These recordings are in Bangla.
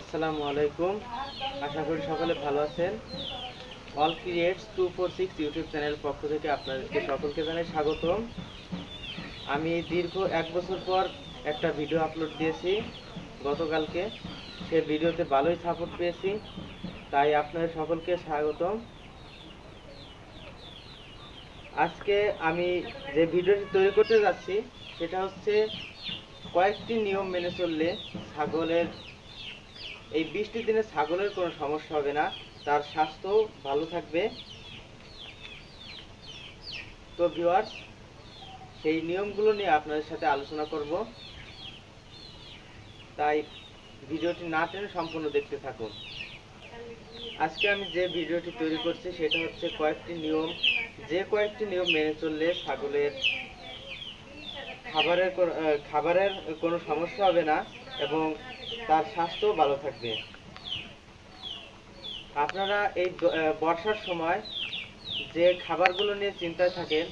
আসসালামু আলাইকুম। আশা করি সকলে ভালো আছেন। All creates two four six YouTube channel পক্ষ থেকে আপনাদেরকে সকলকে জানাই স্বাগতম। আমি দীর্ঘ এক বছর পর একটা ভিডিও আপলোড দিয়েছি গতকালকে। সে ভিডিওতে ভালোই সাপোর্ট পেয়েছি, তাই আপনাদের সকলকে স্বাগতম। আজকে আমি যে ভিডিওটি তৈরি করতে যাচ্ছি, সেটা হচ্ছে কয়েকটি নিয়ম মেনে চললে ছাগলের এই বৃষ্টির দিনে ছাগলের কোনো সমস্যা হবে না। তার স্বাস্থ্য ভালো থাকবে। তো ভিউয়ার্স সেই নিয়মগুলো নিয়ে আপনাদের সাথে আলোচনা করব। তাই ভিডিওটি না টেনে সম্পূর্ণ দেখতে থাকুন। আজকে আমি যে ভিডিওটি তৈরি করছি, সেটা হচ্ছে কয়েকটি নিয়ম। যে কয়েকটি নিয়ম মেনে চললে ছাগলের খাবারের খাবারের কোনো সমস্যা হবে না। এবং তার স্বাস্থ্য ভালো থাকবে। আপনারা এই বর্ষার সময় যে খাবারগুলো নিয়ে চিন্তায় থাকেন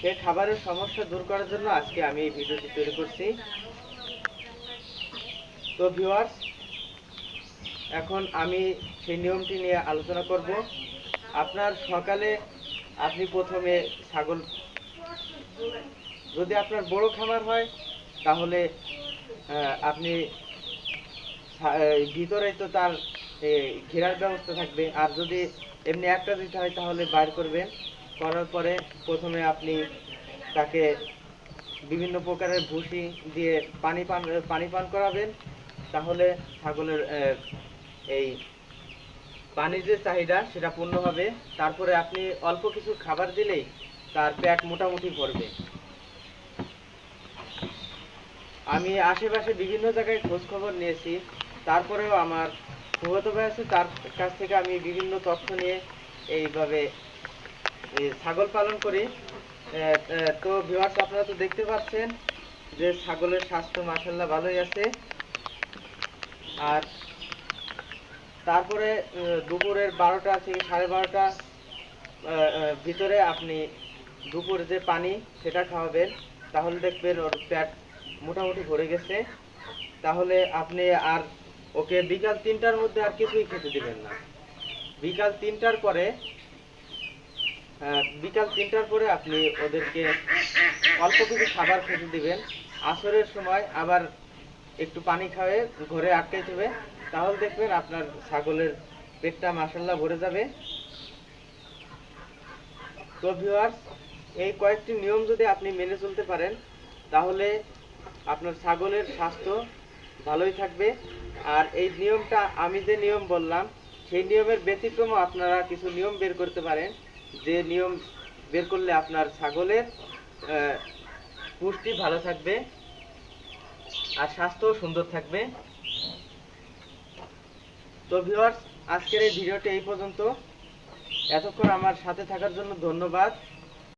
সেই খাবারের সমস্যা দূর করার জন্য আজকে আমি এই ভিডিওটি তৈরি করছি। তো ভিউয়ার্স এখন আমি সেই নিয়মটি নিয়ে আলোচনা করব। আপনার সকালে আপনি প্রথমে ছাগল, যদি আপনার বড় খামার হয়, তাহলে আপনি ভিতরে তো তার ঘেরার ব্যবস্থা থাকবে। আর যদি এমনি একটা দিতে হয়, তাহলে বাইর করবেন। করার পরে প্রথমে আপনি তাকে বিভিন্ন প্রকারের ভুসি দিয়ে পানি পান পানি পান করাবেন। তাহলে ছাগলের এই পানির যে চাহিদা, সেটা পূর্ণ হবে। তারপরে আপনি অল্প কিছু খাবার দিলেই তার পেট মোটামুটি ভরবে। আমি আশেপাশে বিভিন্ন জায়গায় খোঁজ খবর নিয়েছি, তারপরেও আমার ফুফাতো ভাই আছে। তার কাছ থেকে আমি বিভিন্ন তথ্য নিয়ে এইভাবে এই ছাগল পালন করি। তো ভিউয়ার্স আপনারা তো দেখতে পাচ্ছেন যে ছাগলের স্বাস্থ্য মাসাল্লাহ ভালোই আছে। আর তারপরে দুপুরের বারোটা থেকে সাড়ে বারোটা ভিতরে আপনি দুপুরে যে পানি সেটা খাওয়াবেন, তাহলে দেখবেন ওর পেট মোটামুটি ভরে গেছে। তাহলে আপনি আর ওকে বিকাল তিনটার মধ্যে আর কিছুই খেতে দিবেন না। বিকাল তিনটার পরে আহ, বিকাল তিনটার পরে আপনি ওদেরকে অল্প কিছু খাবার খেতে দিবেন। আসরের সময় আবার একটু পানি খাওয়ে ঘরে আটকে দেবে তাহলে দেখবেন আপনার ছাগলের পেটটা মাসাল্লাহ ভরে যাবে। তো ভিউয়ার্স এই কয়েকটি নিয়ম যদি আপনি মেনে চলতে পারেন তাহলে আপনার ছাগলের স্বাস্থ্য ভালোই থাকবে। আর এই নিয়মটা আমি যে নিয়ম বললাম, সেই নিয়মের ব্যতিক্রমও আপনারা কিছু নিয়ম বের করতে পারেন। যে নিয়ম বের করলে আপনার ছাগলের পুষ্টি ভালো থাকবে আর স্বাস্থ্য সুন্দর থাকবে। তো ভিউয়ার্স, আজকের এই ভিডিওটি এই পর্যন্ত। এতক্ষণ আমার সাথে থাকার জন্য ধন্যবাদ।